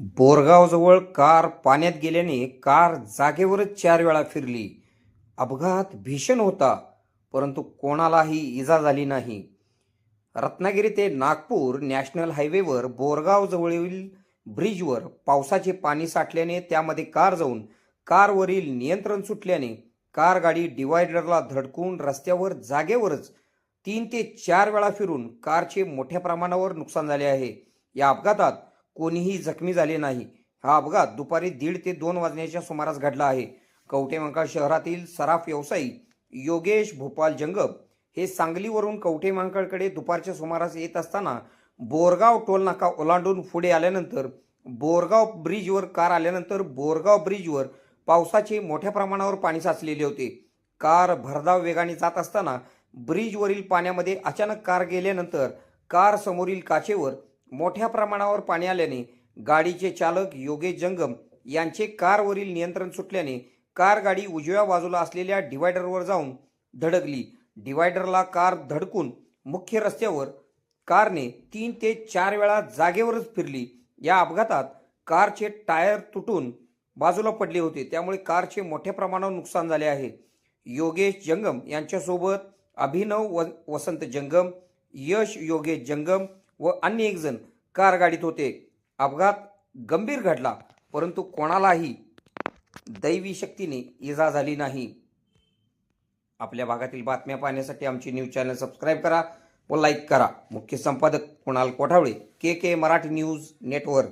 बोरगावजवळ car पाण्यात गेल्याने car जागेवरच चार वेळा फिरली. अपघात भीषण होता परंतु कोणालाही इजा झाली नाही. रत्नागिरी ते नागपूर नॅशनल हायवेवर बोरगावजवळील ब्रिजवर पावसाचे पाणी साठल्याने त्यामध्ये कार जाऊन कारवरील नियंत्रण सुटल्याने कार गाडी डिवायडरला धडकून रस्त्यावर जागेवरच तीन ते चार वेळा फिरून कारचे मोठ्या प्रमाणावर नुकसान झाले आहे. या अपघातात कोणीही जखमी झाले नाही. हा अपघात दुपारी दीड ते दोन वाजण्याच्या सुमारास घडला आहे. कवटेमंका शहरातील सराफ व्यावसायिक योगेश भोपाल जंगब हे सांगलीवरून कवठेमंकाळकडे दुपारच्या सुमारास येत असताना बोरगाव टोल नाका ओलांडून पुढे आल्यानंतर बोरगाव ब्रिजवर कार आल्यानंतर बोरगाव ब्रिजवर पावसाचे मोठ्या प्रमाणावर पाणी साचलेले होते. कार भरधाव वेगाने जात असताना ब्रिजवरील पाण्यामध्ये अचानक कार गेल्यानंतर कार समोरील काचेवर मोठ्या प्रमाणावर पाणी आल्याने गाडीचे चालक योगेश जंगम यांचे कारवरील नियंत्रण सुटल्याने कार गाडी उजव्या बाजूला असलेल्या डिवायडरवर जाऊन धडकली. डिवायडरला कार धडकून मुख्य रस्त्यावर कारने तीन ते चार वेळा जागेवरच फिरली. या अपघातात कारचे टायर तुटून बाजूला पडले होते. त्यामुळे कारचे मोठ्या प्रमाणावर नुकसान झाले आहे. योगेश जंगम यांच्यासोबत अभिनव व वसंत जंगम यश योगेश जंगम व अन्य एक जण कार गाडीत होते. अपघात गंभीर घडला परंतु कोणालाही दैवी शक्तीने इजा झाली नाही. आपल्या भागातील बातम्या पाहण्यासाठी आमची न्यूज चॅनल सबस्क्राईब करा व लाईक करा. मुख्य संपादक Kunal Kothavale K K Marathi news network.